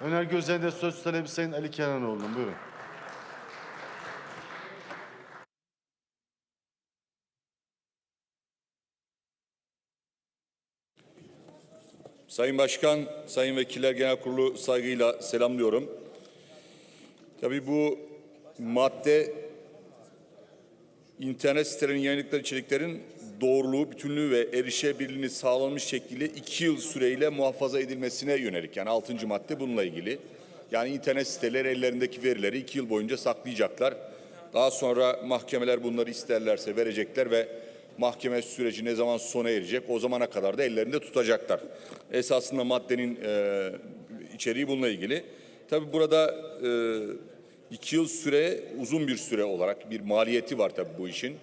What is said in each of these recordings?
Önerge üzerinde söz talebi Sayın Ali Kenanoğlu'nun. Buyurun. Sayın Başkan, Sayın Vekiller Genel Kurulu saygıyla selamlıyorum. Tabii bu madde internet sitelerinin yayınladıkları içeriklerin doğruluğu, bütünlüğü ve erişebilirliğini sağlanmış şekliyle iki yıl süreyle muhafaza edilmesine yönelik. Yani altıncı madde bununla ilgili. Yani internet siteleri ellerindeki verileri iki yıl boyunca saklayacaklar. Daha sonra mahkemeler bunları isterlerse verecekler ve mahkeme süreci ne zaman sona erecek o zamana kadar da ellerinde tutacaklar. Esasında maddenin e, içeriği bununla ilgili. Tabii burada e, iki yıl süre uzun bir süre olarak bir maliyeti var tabii bu işin.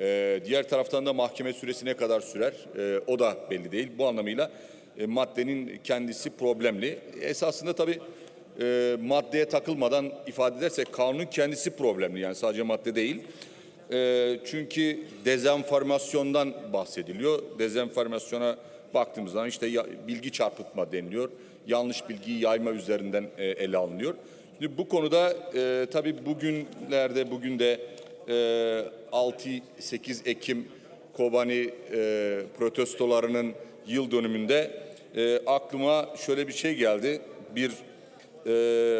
E, diğer taraftan da mahkeme süresi ne kadar sürer e, o da belli değil. Bu anlamıyla e, maddenin kendisi problemli. Esasında tabii e, maddeye takılmadan ifade edersek kanunun kendisi problemli yani sadece madde değil. E, çünkü dezenformasyondan bahsediliyor. Dezenformasyona baktığımız zaman işte ya- bilgi çarpıtma deniliyor. Yanlış bilgiyi yayma üzerinden e, ele alınıyor. Şimdi bu konuda e, tabii bugünlerde bugün de 6-8 Ekim Kobani e, protestolarının yıl dönümünde e, aklıma şöyle bir şey geldi. Bir ee,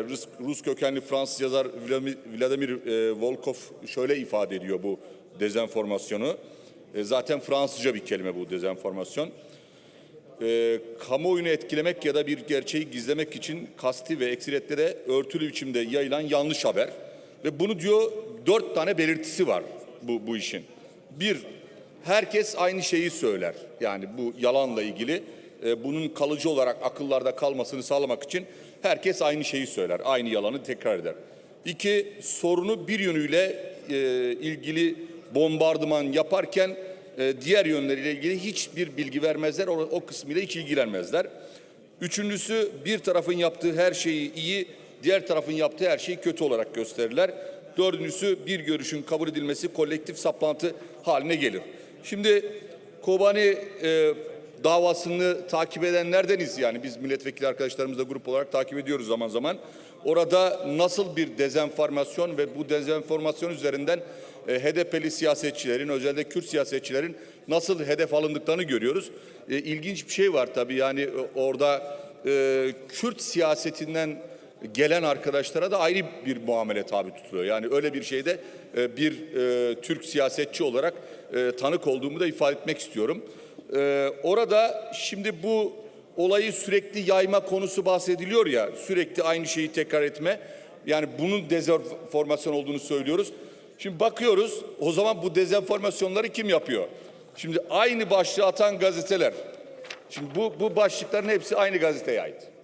Rus, Rus kökenli Fransız yazar Vladimir, e, Volkov şöyle ifade ediyor bu dezenformasyonu. E, zaten Fransızca bir kelime bu dezenformasyon. E, kamuoyunu etkilemek ya da bir gerçeği gizlemek için kasti ve eksiriyetlere örtülü biçimde yayılan yanlış haber. Ve bunu diyor dört tane belirtisi var bu, bu işin. Bir, herkes aynı şeyi söyler. Yani bu yalanla ilgili e, bunun kalıcı olarak akıllarda kalmasını sağlamak için herkes aynı şeyi söyler. Aynı yalanı tekrar eder. İki, sorunu bir yönüyle e, ilgili bombardıman yaparken e, diğer yönleriyle ilgili hiçbir bilgi vermezler. O, o kısmıyla hiç ilgilenmezler. Üçüncüsü bir tarafın yaptığı her şeyi iyi, diğer tarafın yaptığı her şeyi kötü olarak gösterirler. Dördüncüsü bir görüşün kabul edilmesi kolektif saplantı haline gelir. Şimdi Kobani e, davasını takip edenlerdeniz yani biz milletvekili arkadaşlarımızla grup olarak takip ediyoruz zaman zaman. Orada nasıl bir dezenformasyon ve bu dezenformasyon üzerinden e, HDP'li siyasetçilerin özellikle Kürt siyasetçilerin nasıl hedef alındıklarını görüyoruz. E, ilginç bir şey var tabii yani e, orada e, Kürt siyasetinden gelen arkadaşlara da ayrı bir muamele tabi tutuluyor. Yani öyle bir şeyde e, bir e, Türk siyasetçi olarak e, tanık olduğumu da ifade etmek istiyorum. Orada şimdi bu olayı sürekli yayma konusu bahsediliyor ya, sürekli aynı şeyi tekrar etme. Yani bunun dezenformasyon olduğunu söylüyoruz. Şimdi bakıyoruz, o zaman bu dezenformasyonları kim yapıyor? Şimdi aynı başlığı atan gazeteler. Şimdi bu, bu başlıkların hepsi aynı gazeteye ait.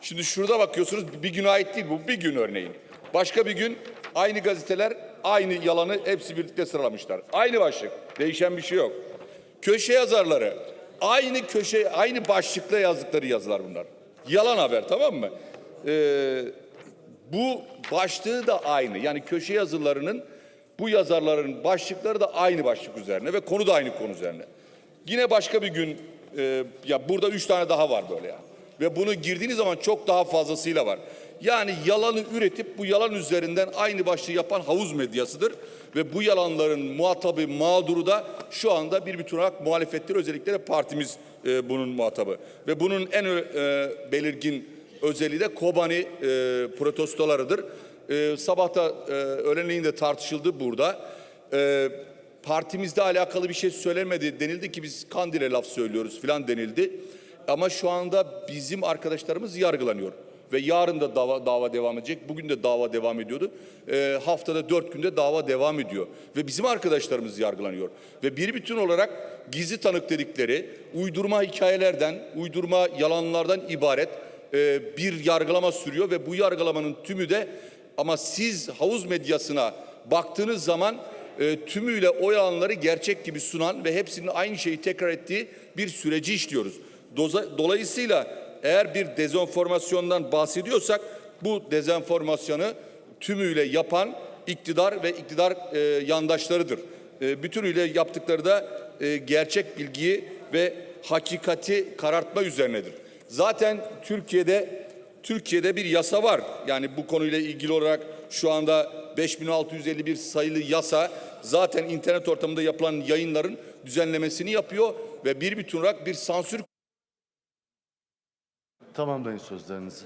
Şimdi şurada bakıyorsunuz bir gün ait değil bu bir gün örneğin. Başka bir gün aynı gazeteler aynı yalanı hepsi birlikte sıralamışlar. Aynı başlık değişen bir şey yok. Köşe yazarları aynı köşe aynı başlıkla yazdıkları yazılar bunlar. Yalan haber tamam mı? Ee, bu başlığı da aynı yani köşe yazılarının bu yazarların başlıkları da aynı başlık üzerine ve konu da aynı konu üzerine. Yine başka bir gün e, ya burada üç tane daha var böyle yani. Ve bunu girdiğiniz zaman çok daha fazlasıyla var. Yani yalanı üretip bu yalan üzerinden aynı başlığı yapan havuz medyasıdır. Ve bu yalanların muhatabı, mağduru da şu anda bir bütün olarak muhalefettir. Özellikle de partimiz e, bunun muhatabı. Ve bunun en e, belirgin özelliği de Kobani e, protestolarıdır. E, sabah da e, öğlenleyin de tartışıldı burada. E, partimizde alakalı bir şey söylemedi denildi ki biz Kandil'e laf söylüyoruz filan denildi. Ama şu anda bizim arkadaşlarımız yargılanıyor. Ve yarın da dava, dava devam edecek. Bugün de dava devam ediyordu. Ee, haftada dört günde dava devam ediyor. Ve bizim arkadaşlarımız yargılanıyor. Ve bir bütün olarak gizli tanık dedikleri uydurma hikayelerden, uydurma yalanlardan ibaret e, bir yargılama sürüyor. Ve bu yargılamanın tümü de ama siz havuz medyasına baktığınız zaman e, tümüyle o yalanları gerçek gibi sunan ve hepsinin aynı şeyi tekrar ettiği bir süreci işliyoruz. Dolayısıyla eğer bir dezenformasyondan bahsediyorsak bu dezenformasyonu tümüyle yapan iktidar ve iktidar e, yandaşlarıdır. E, bütünüyle yaptıkları da e, gerçek bilgiyi ve hakikati karartma üzerinedir. Zaten Türkiye'de Türkiye'de bir yasa var. Yani bu konuyla ilgili olarak şu anda 5651 sayılı yasa zaten internet ortamında yapılan yayınların düzenlemesini yapıyor ve bir bütün olarak bir sansür Tamamlayın sözlerinizi.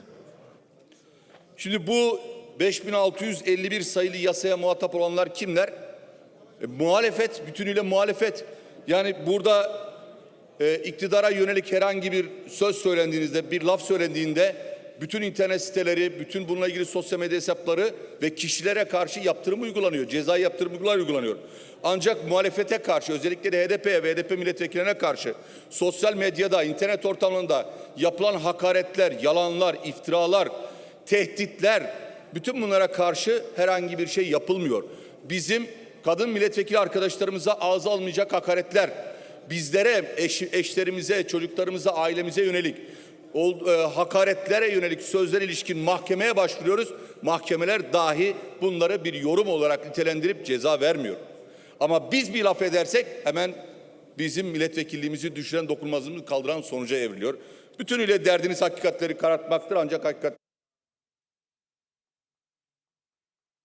Şimdi bu 5651 sayılı yasaya muhatap olanlar kimler? E, muhalefet, bütünüyle muhalefet. Yani burada e, iktidara yönelik herhangi bir söz söylendiğinizde, bir laf söylendiğinde bütün internet siteleri, bütün bununla ilgili sosyal medya hesapları ve kişilere karşı yaptırım uygulanıyor. Cezai yaptırım uygular uygulanıyor. Ancak muhalefete karşı özellikle de HDP'ye ve HDP milletvekillerine karşı sosyal medyada, internet ortamında yapılan hakaretler, yalanlar, iftiralar, tehditler bütün bunlara karşı herhangi bir şey yapılmıyor. Bizim kadın milletvekili arkadaşlarımıza ağza almayacak hakaretler, bizlere, eş, eşlerimize, çocuklarımıza, ailemize yönelik hakaretlere yönelik sözler ilişkin mahkemeye başvuruyoruz. Mahkemeler dahi bunları bir yorum olarak nitelendirip ceza vermiyor. Ama biz bir laf edersek hemen bizim milletvekilliğimizi düşüren dokunmazlığımızı kaldıran sonuca evriliyor. Bütünüyle derdiniz hakikatleri karartmaktır ancak hakikat